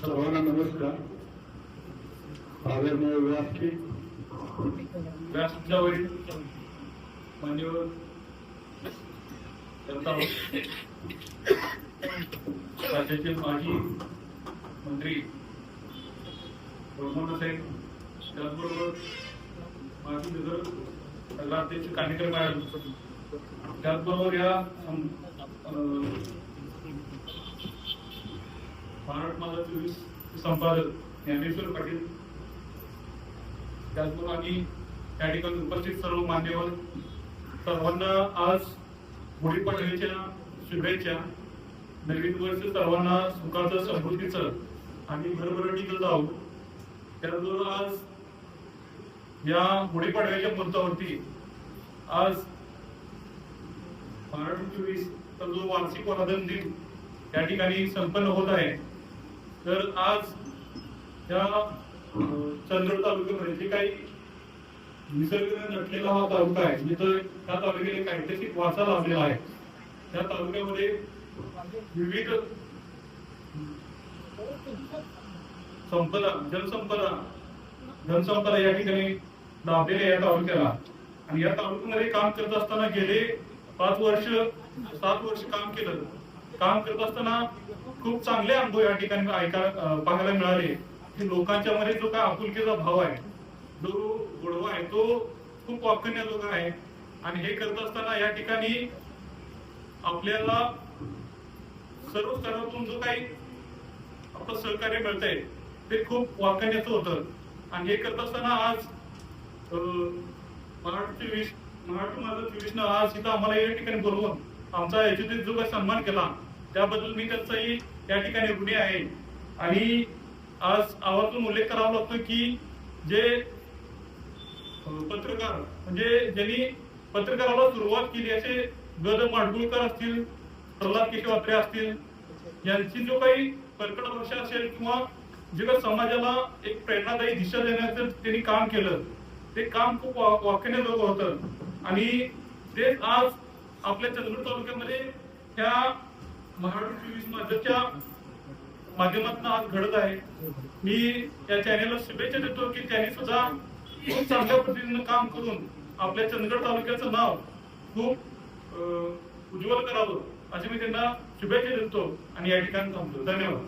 सर्वांना नमस्कार. आदरणीय व्यासपीठ व्यासपीठावरील मान्यवर. राज्याचे माजी मंत्री प्रमोद साहेब. त्याचबरोबर माजी नगर नगराध्यक्ष कार्यक्रम आहे त्याचबरोबर या महाराष्ट्र चोवीस संपादक ज्ञानेश्वर पाटील. त्याचबरोबर आणि या ठिकाणी उपस्थित सर्व मान्यवर. सर्वांना आज गुढीपाडव्याच्या शुभेच्छा. नवीन वर्ष सर्वांना सुखाचं समृद्धीचं आणि भरभराटीचं जाऊ त्याचबरोबर आज या गुढीपाडव्याच्या मुद्द्यावरती आज महाराष्ट्र चोवीस जो वार्षिक वर्धन दिन त्या ठिकाणी संपन्न होत आहे. तर आज या अं, चंद्र तालुक्यामध्ये जे काही निसर्ग नटलेला हा तालुका आहे म्हणजे जिथं त्या तालुक्याला एक ऐतिहासिक वारसा लाभलेला आहे. त्या तालुक्यामध्ये विविध संपदा जलसंपदा जनसंपदा या ठिकाणी लाभलेल्या या तालुक्याला. आणि या तालुक्यामध्ये काम करत असताना गेले पाच वर्ष सात वर्ष काम केलं. काम करत असताना खूप चांगले अनुभव या ठिकाणी ऐका पाहायला मिळाले. की लोकांच्या मध्ये जो काय आपुलकीचा भाव आहे जो गोडवा आहे तो खूप वाखण्याजोगा आहे. आणि हे करत असताना या ठिकाणी आपल्याला सर्व स्तरातून जो काही आपलं सहकार्य मिळतंय ते खूप वाकण्याचं होतं. आणि हे करत असताना आज मराठी महाराष्ट्र चोवीस महाराष्ट्र माझा चोवीसनं आज इथं आम्हाला या ठिकाणी बोलवून आमचा याच्यातील जो काही सन्मान केला त्याबद्दल मी त्यांचाही त्या ठिकाणी ऋणी आहे. आणि आज आवर्जून उल्लेख करावा लागतो की जे पत्रकार म्हणजे ज्यांनी पत्रकाराला सुरुवात केली असे गद माडगुळकर असतील प्रल्हाद केशव अत्रे असतील यांची जो काही कर्कट वर्ष असेल किंवा जे काही समाजाला एक प्रेरणादायी दिशा देण्याचं त्यांनी काम केलं ते काम खूप वा- लोक होतं. आणि ते आज आपल्या चंद्रपूर तालुक्यामध्ये त्या महाराष्ट्र चोवीस माझ्याच्या माध्यमातून आज घडत आहे. मी या चॅनेलला शुभेच्छा देतो की त्यांनी सुद्धा खूप चांगल्या पद्धतीनं काम करून आपल्या चंदगड तालुक्याचं नाव खूप अं, उज्ज्वल करावं असे मी त्यांना शुभेच्छा देतो आणि या ठिकाणी थांबतो. धन्यवाद.